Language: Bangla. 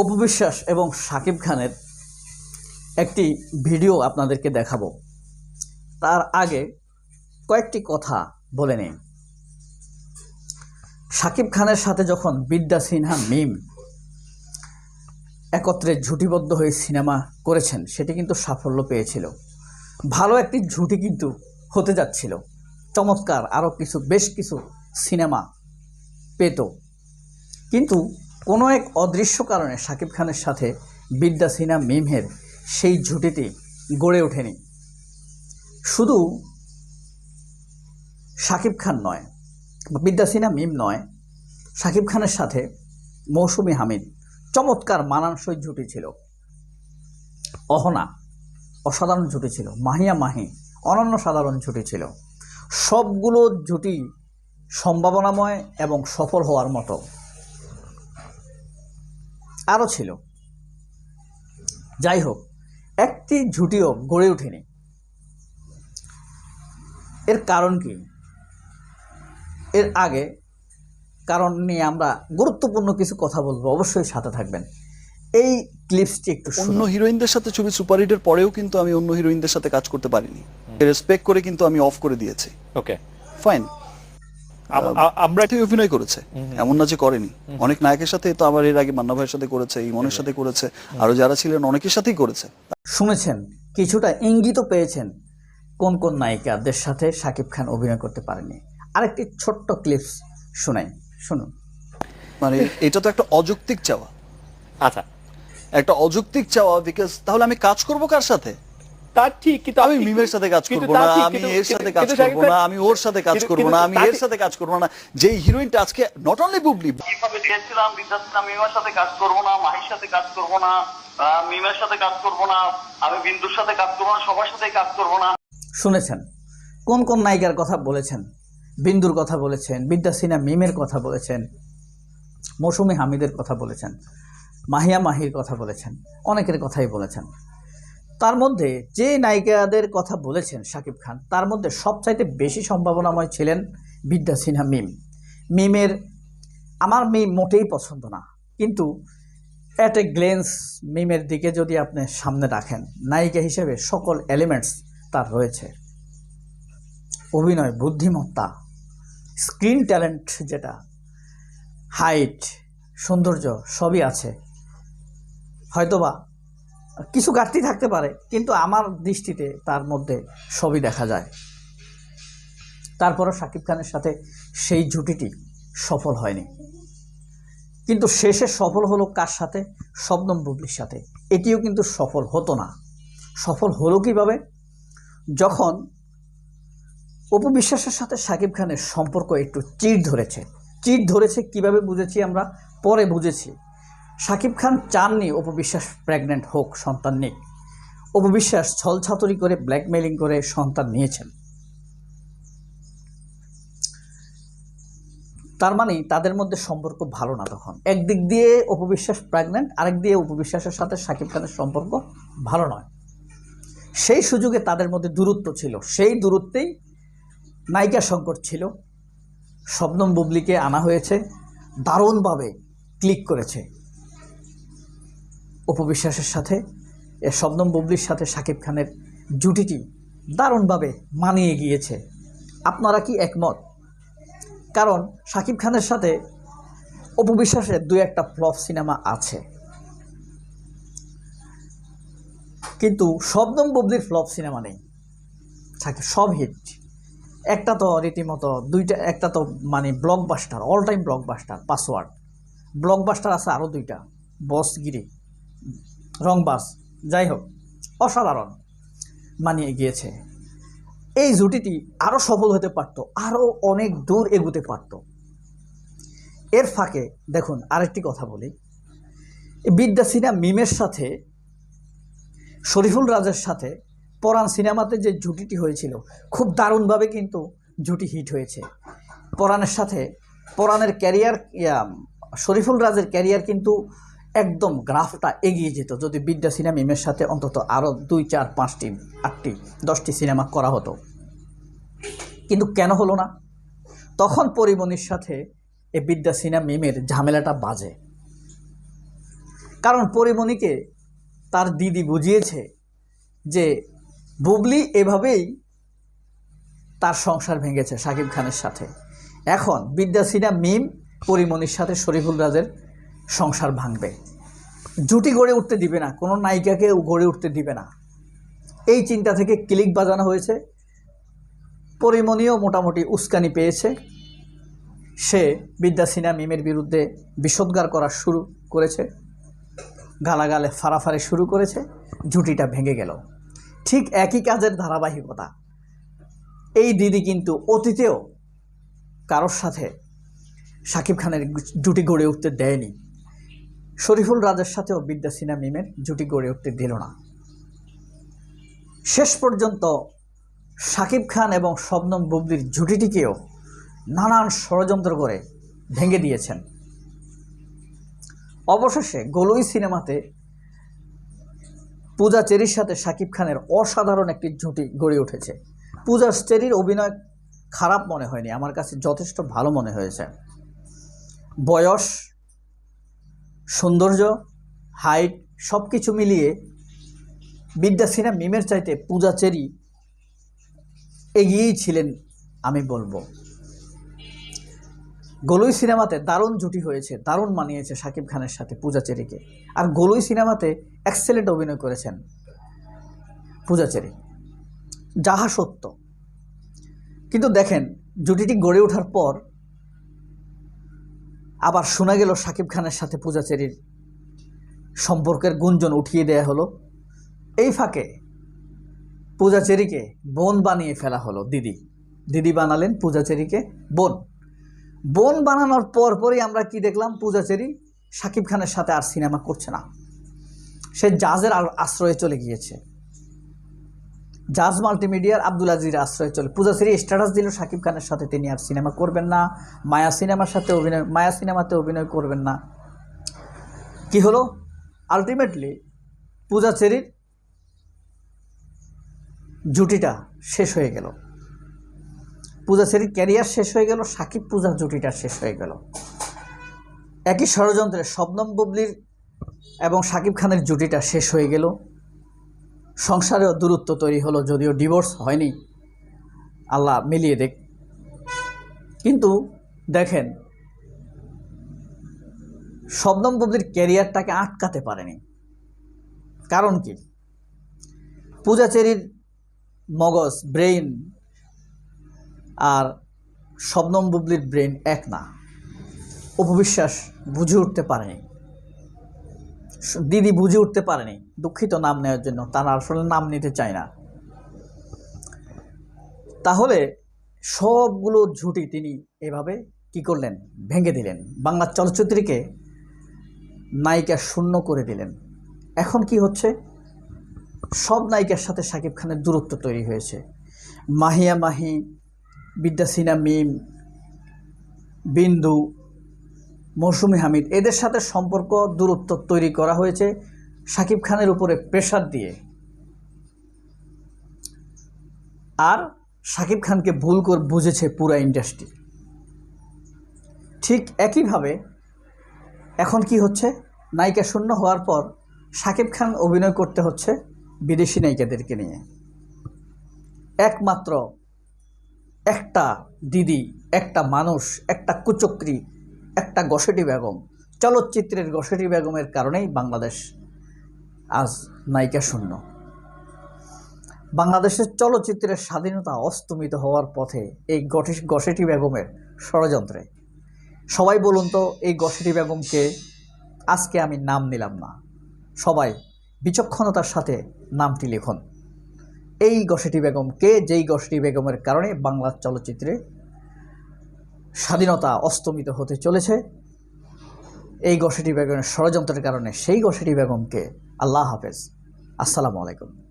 অপু বিশ্বাস এবং সাকিব খানের একটি ভিডিও আপনাদেরকে দেখাবো। তার আগে কয়েকটি কথা বলে নিন সাকিব খানের সাথে যখন বিদ্যা সিনহা মিম একত্রে ঝুটিবদ্ধ হয়ে সিনেমা করেছেন, সেটি কিন্তু সাফল্য পেয়েছিল। ভালো একটি ঝুটি কিন্তু হতে যাচ্ছিল। চমৎকার, আরও কিছু, বেশ কিছু সিনেমা পেত। কিন্তু কোনো এক অদৃশ্য কারণে শাকিব খানের সাথে বিদ্যা সিনহা মিমের সেই ঝুটিটি গড়ে ওঠেনি। শুধু শাকিব খান নয়, বিদ্যা সিনহা মিম নয় শাকিব খানের সাথে মৌসুমি হামিদ চমৎকার মানানসই জুটি ছিল। অহনা অসাধারণ জুটি ছিল। মাহিয়া মাহি অনন্য সাধারণ জুটি ছিল। সবগুলো জুটি সম্ভাবনাময় এবং সফল হওয়ার মতো। আরও ছিল। যাই হোক একটি ঝুটিও গড়ে ওঠেনি। এর কারণ কি? এর আগে কারণ নিয়ে আমরা গুরুত্বপূর্ণ কিছু কথা বলব অবশ্যই সাথে থাকবেন। এই ক্লিপসটি একটু অন্য হিরোইনদের সাথে ছবি সুপারহিটের পরেও কিন্তু আমি অন্য হিরোইনদের সাথে কাজ করতে পারিনি। রেসপেক্ট করে কিন্তু আমি অফ করে দিয়েছি। Okay fine. আমরা আমরা অভিনয় করেছে। এমন না যে করেনি। অনেক নায়কের সাথে তো আবার এর আগে মান্না ভাইয়ের সাথে করেছে ইমনের সাথে করেছে আরও যারা ছিলেন অনেকের সাথেই করেছে। শুনেছেন কিছুটা ইঙ্গিত পেয়েছেন কোন কোন নায়িকাদের সাথে শাকিব খান অভিনয় করতে পারেনি। আরেকটি ছোট্ট ক্লিপস শোনাই শুনুন। মানে এটা তো একটা অযৌক্তিক চাওয়া। আচ্ছা। একটা অযৌক্তিক চাওয়া বিকজ তাহলে আমি কাজ করব কার সাথে? তা ঠিক কিন্তু আমি মিমের সাথে কাজ করব না আমি এর সাথে কাজ করব না আমি ওর সাথে কাজ করব না আমি এর সাথে কাজ করব না যেই হিরোইনটা আজকে নট অনলি বুবলি কীভাবে বিদ্যাসিনা মিমের সাথে কাজ করব না মাহির সাথে কাজ করব না মিমের সাথে কাজ করব না আমি বিন্দুর সাথে কাজ করব না সবার সাথে কাজ করব না। শুনেছেন কোন কোন নায়িকার কথা বলেছেন বিন্দুর কথা বলেছেন বিদ্যা সিনহা মিমের কথা বলেছেন মৌসুমি হামিদের কথা বলেছেন মাহিয়া মাহির কথা বলেছেন অনেকের কথাই বলেছেন। তার মধ্যে যে নায়িকাদের কথা বলেছেন শাকিব খান, তার মধ্যে সবচাইতে বেশি সম্ভাবনাময় ছিলেন বিদ্যা সিনহা মিম। মিমের আমার মিম মোটেই পছন্দ না, কিন্তু অ্যাট এ গ্লেন্স মিমের দিকে যদি আপনি সামনে রাখেন, নায়িকা হিসেবে সকল এলিমেন্টস তার রয়েছে। অভিনয়, বুদ্ধিমত্তা স্ক্রিন ট্যালেন্ট যেটা হাইট সৌন্দর্য সবই আছে। হয়তোবা কিছু ঘাটতি থাকতে পারে, কিন্তু আমার দৃষ্টিতে তার মধ্যে সবই দেখা যায়। তারপরও শাকিব খানের সাথে সেই জুটিটি সফল হয়নি। কিন্তু শেষে সফল হলো কার সাথে? শবনম বুবলির সাথে। এটিও কিন্তু সফল হতো না। সফল হলো কীভাবে? যখন অপু বিশ্বাসের সাথে শাকিব খানের সম্পর্ক একটু চির ধরেছে। চির ধরেছে কীভাবে বুঝেছি আমরা? পরে বুঝেছি। শাকিব খান চাননি অপু বিশ্বাস প্রেগনেন্ট হোক, সন্তান নিক। অপু ছলছাতরি করে ব্ল্যাকমেলিং করে সন্তান নিয়েছেন। তার মানে তাদের মধ্যে সম্পর্ক ভালো না তখন। একদিক দিয়ে অপবিশ্বাস প্রেগনেন্ট, আরেক দিয়ে উপবিশ্বাসের সাথে শাকিব খানের সম্পর্ক ভালো নয়। সেই সুযোগে তাদের মধ্যে দূরত্ব ছিল। সেই দূরত্বেই নায়িকা সংকট ছিল। শবনম বুবলিকে আনা হয়েছে। দারুণভাবে ক্লিক করেছে। উপবিশ্বাসের সাথে শবনম বুবলির সাথে শাকিব খানের জুটিটি দারুণভাবে মানিয়ে গিয়েছে। আপনারা কি একমত? কারণ শাকিব খানের সাথে অপবিশ্বাসের দু একটা ফ্লপ সিনেমা আছে। কিন্তু শবনম বুবলির ফ্লপ সিনেমা নেই। থাকে সব হিট। একটা তো রীতিমতো দুইটা, একটা তো মানে blockbuster all time blockbuster password. Blockbuster আছে আরও দুইটা, বসগিরি। রংবাস যাই হোক, অসাধারণ। মানিয়ে গিয়েছে। এই জুটিটি আরও সফল হতে পারত আরও অনেক দূর এগুতে পারত। এর ফাঁকে, দেখুন, আরেকটি কথা বলি। বিদ্যা সিনহা মিমের সাথে, শরীফুল রাজের সাথে পরাণ সিনেমাতে যে জুটিটি হয়েছিল, খুব দারুণভাবে কিন্তু জুটি হিট হয়েছে। পরাণের সাথে, পরাণের ক্যারিয়ার শরীফুল রাজের ক্যারিয়ার কিন্তু একদম গ্রাফটা এগিয়ে যেত। যদি বিদ্যা সিনেমা মিমের সাথে অন্তত আরও দুই, চার, পাঁচটি, আটটি, দশটি সিনেমা করা হতো। কিন্তু কেন হলো না? তখন পরিমণির সাথে এ বিদ্যা সিনেমা মিমের ঝামেলাটা বাজে। কারণ পরিমণিকে তার দিদি বুঝিয়েছে যে বুবলি এভাবেই তার সংসার ভেঙেছে শাকিব খানের সাথে। এখন বিদ্যাসিনা মিম পরিমণির সাথে শরীফুল রাজের সংসার ভাঙবে। জুটি গড়ে উঠতে দিবে না, কোনো নায়িকাকে গড়ে উঠতে দিবে না। এই চিন্তা থেকে ক্লিক বাজানো হয়েছে। পরিমণিও মোটামুটি উস্কানি পেয়েছে। সে বিদ্যা বিদ্যাসিনা মিমের বিরুদ্ধে বিষোদ্গার করা শুরু করেছে। গালাগালে ফাড়াফাড়ি শুরু করেছে। জুটিটা ভেঙে গেল। ঠিক একই কাজের ধারাবাহিকতা। এই দিদি কিন্তু অতীতেও কারোর সাথে শাকিব খানের জুটি গড়ে উঠতে দেয়নি। শরীফুল রাজের সাথেও বিদ্যাসিনা মিমের জুটি গড়ে উঠতে দিল না। শেষ পর্যন্ত শাকিব খান এবং শবনম বুবলির জুটিটিকেও নানান ষড়যন্ত্র করে ভেঙে দিয়েছেন। অবশেষে গোলই সিনেমাতে পূজা চেরির সাথে শাকিব খানের অসাধারণ একটি জুটি গড়ে উঠেছে। পূজা চেরির অভিনয় খারাপ মনে হয়নি, আমার কাছে যথেষ্ট ভালো মনে হয়েছে। বয়স সৌন্দর্য হাইট সব কিছু মিলিয়ে বিদ্যাসিনা মিমের চাইতে পূজা চেরি এগিয়েই ছিলেন, আমি বলব। গোলই সিনেমাতে দারুণ জুটি হয়েছে, দারুণ মানিয়েছে শাকিব খানের সাথে পূজা চেরিকে। আর গোলই সিনেমাতে এক্সেলেন্ট অভিনয় করেছেন পূজা চেরি। যাহা সত্য। কিন্তু দেখেন, জুটিটি গড়ে ওঠার পর আবার শোনা গেল শাকিব খানের সাথে পূজাচেরির সম্পর্কের গুঞ্জন উঠিয়ে দেয়া হলো। এই ফাঁকে পূজাচেরিকে বোন বানিয়ে ফেলা হলো দিদি। দিদি বানালেন পূজাচেরিকে বোন। বোন বানানোর পর পরই আমরা কি দেখলাম পূজা চেরি শাকিব খানের সাথে আর সিনেমা করছে না। সে জাজের আর আশ্রয়ে চলে গিয়েছে। জাজ মাল্টিমিডিয়ার আব্দুল আজির আশ্রয়ে চলে। পূজা চেরি স্ট্যাটাস দিল শাকিব খানের সাথে। তিনি আর সিনেমা করবেন না। মায়া সিনেমার সাথে অভিনয় মায়া সিনেমাতে অভিনয় করবেন না। কি হলো? আলটিমেটলি পূজা চেরির জুটিটা শেষ হয়ে গেল। পূজা সেরির ক্যারিয়ার শেষ হয়ে গেল, সাকিব পূজার জুটিটা শেষ হয়ে গেল। একই ষড়যন্ত্রে শবনম বুবলির এবং সাকিব খানের জুটিটা শেষ হয়ে গেল। সংসারেও দূরত্ব তৈরি হলো যদিও ডিভোর্স হয়নি। আল্লাহ মিলিয়ে দেখ। কিন্তু দেখেন, শবনম বুবলির ক্যারিয়ারটাকে আটকাতে পারেনি। কারণ কি? পূজাচেরির মগজ ব্রেইন আর শবনম বুবলির ব্রেন এক না। উপবিশ্বাস বুঝে উঠতে পারেনি। দিদি বুঝে উঠতে পারেনি। দুঃখিত নাম নেওয়ার জন্য, তারা আসলে নাম নিতে চায় না। তাহলে সবগুলো ঝুটি তিনি এভাবে কি করলেন? ভেঙে দিলেন। বাংলা চলচ্চিত্রকে নায়িকা শূন্য করে দিলেন। এখন কি হচ্ছে? সব নায়িকার সাথে শাকিব খানের দূরত্ব তৈরি হয়েছে। মাহিয়া মাহি বিদ্যাসিনা মিম, বিন্দু মৌসুমি হামিদ, এদের সাথে সম্পর্ক দূরত্ব তৈরি করা হয়েছে শাকিব খানের উপরে প্রেশার দিয়ে। আর শাকিব খানকে ভুল করে, বুঝেছে পুরা ইন্ডাস্ট্রি ঠিক একইভাবে এখন কি হচ্ছে? নায়িকা শূন্য হওয়ার পর শাকিব খান অভিনয় করতে হচ্ছে বিদেশি নায়িকাদেরকে নিয়ে। একমাত্র একটা দিদি, একটা মানুষ, একটা কুচক্রি একটা গসেটি বেগম, চলচ্চিত্রের গসেটি বেগমের কারণেই বাংলাদেশ আজ নায়িকা শূন্য। বাংলাদেশের চলচ্চিত্রের স্বাধীনতা অস্তমিত হওয়ার পথে এই গসেটি বেগমের ষড়যন্ত্রে। সবাই বলুন তো, এই গসেটি বেগমকে আজকে আমি নাম নিলাম না। সবাই বিচক্ষণতার সাথে নামটি লিখুন। এই গসেটি বেগম কে? যেই গসেটি বেগমের কারণে বাংলা চলচ্চিত্রে স্বাধীনতা অস্তমিত হতে চলেছে। এই গসেটি বেগমের ষড়যন্ত্রের কারণে সেই গসেটি বেগমকে আল্লাহ হাফেজ। আসসালামু আলাইকুম।